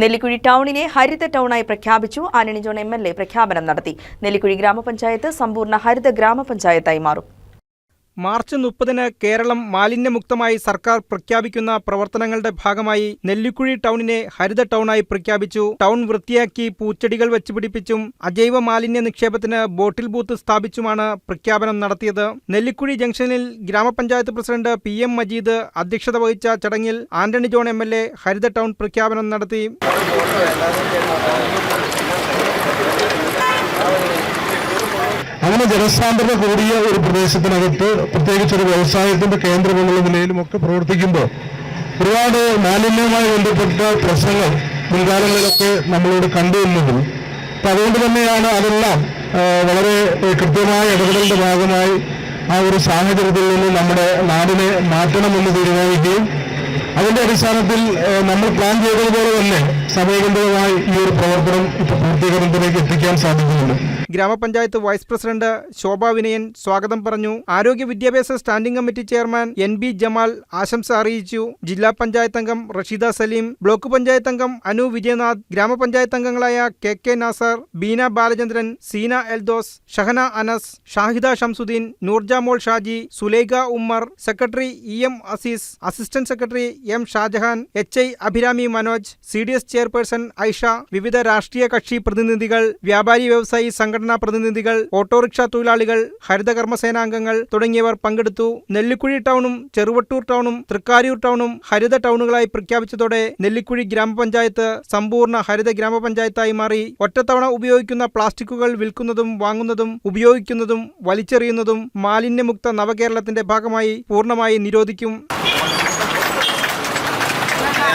നെല്ലിക്കുഴി ടൗണിനെ ഹരിത ടൗണായി പ്രഖ്യാപിച്ചു. ആന്റണി ജോൺ എം പ്രഖ്യാപനം നടത്തി. നെല്ലിക്കുഴി ഗ്രാമപഞ്ചായത്ത് സമ്പൂർണ ഹരിത ഗ്രാമപഞ്ചായത്തായി മാറും. മാർച്ച് മുപ്പതിന് കേരളം മാലിന്യമുക്തമായി സർക്കാർ പ്രഖ്യാപിക്കുന്ന പ്രവർത്തനങ്ങളുടെ ഭാഗമായി നെല്ലിക്കുഴി ടൗണിനെ ഹരിത ടൗണായി പ്രഖ്യാപിച്ചു. ടൗൺ വൃത്തിയാക്കി പൂച്ചെടികൾ വെച്ചുപിടിപ്പിച്ചും അജൈവ മാലിന്യ നിക്ഷേപത്തിന് ബോട്ടിൽ ബൂത്ത് സ്ഥാപിച്ചുമാണ് പ്രഖ്യാപനം നടത്തിയത്. നെല്ലിക്കുഴി ജംഗ്ഷനിൽ ഗ്രാമപഞ്ചായത്ത് പ്രസിഡന്റ് പി എം മജീദ് അധ്യക്ഷത വഹിച്ച ചടങ്ങിൽ Antony John M L A Haritha town പ്രഖ്യാപനം നടത്തി. അങ്ങനെ ജനസാന്ദ്രത കൂടിയ ഒരു പ്രദേശത്തിനകത്ത് പ്രത്യേകിച്ച് ഒരു വ്യവസായത്തിന്റെ കേന്ദ്രമെന്നുള്ള നിലയിലും ഒക്കെ പ്രവർത്തിക്കുമ്പോൾ ഒരുപാട് മാലിന്യവുമായി ബന്ധപ്പെട്ട പ്രശ്നങ്ങൾ മുൻകാലങ്ങളിലൊക്കെ നമ്മളോട് കണ്ടുവന്നതും അപ്പം അതുകൊണ്ട് തന്നെയാണ് അതെല്ലാം വളരെ കൃത്യമായ ഇടപെടലിന്റെ ഭാഗമായി ആ ഒരു സാഹചര്യത്തിൽ നിന്ന് നമ്മുടെ നാടിനെ മാറ്റണമെന്ന് തീരുമാനിക്കുകയും അതിന്റെ അടിസ്ഥാനത്തിൽ നമ്മൾ പ്ലാൻ ചെയ്തതുപോലെ തന്നെ സമയബന്ധിതമായി ഈ ഒരു പ്രവർത്തനം ഇപ്പോൾ പൂർത്തീകരണത്തിലേക്ക് എത്തിക്കാൻ സാധിക്കുന്നുണ്ട്. ഗ്രാമപഞ്ചായത്ത് വൈസ് പ്രസിഡന്റ് ശോഭ വിനയൻ സ്വാഗതം പറഞ്ഞു. ആരോഗ്യ വിദ്യാഭ്യാസ standing committee chairman N B Jamal ആശംസ അറിയിച്ചു. ജില്ലാ പഞ്ചായത്ത് അംഗം റഷീദ സലീം ബ്ലോക്ക് പഞ്ചായത്ത് അംഗം അനു വിജയനാഥ് ഗ്രാമപഞ്ചായത്ത് അംഗങ്ങളായ K K Nasar Beena Balachandran Seena Eldhose Shahana Anas Shahida Shamsuddin Noorjamol Shaji Sulaikha Ummer secretary E M Azeez assistant secretary M Shajahan H I Abhirami Manoj C D S chairperson Aisha വിവിധ രാഷ്ട്രീയ കക്ഷി പ്രതിനിധികൾ വ്യാപാരി വ്യവസായി സംഘടനാ പ്രതിനിധികൾ autorickshaw തൊഴിലാളികൾ ഹരിതകർമ്മസേനാംഗങ്ങൾ തുടങ്ങിയവർ പങ്കെടുത്തു. നെല്ലിക്കുഴി ടൗണും ചെറുവട്ടൂർ ടൗണും തൃക്കാരിയൂർ ടൗണും ഹരിത ടൗണുകളായി പ്രഖ്യാപിച്ചതോടെ നെല്ലിക്കുഴി ഗ്രാമപഞ്ചായത്ത് സമ്പൂർണ ഹരിത ഗ്രാമപഞ്ചായത്തായി മാറി. ഒറ്റത്തവണ ഉപയോഗിക്കുന്ന പ്ലാസ്റ്റിക്കുകൾ വിൽക്കുന്നതും വാങ്ങുന്നതും ഉപയോഗിക്കുന്നതും വലിച്ചെറിയുന്നതും മാലിന്യമുക്ത നവകേരളത്തിന്റെ ഭാഗമായി പൂർണമായി നിരോധിക്കും.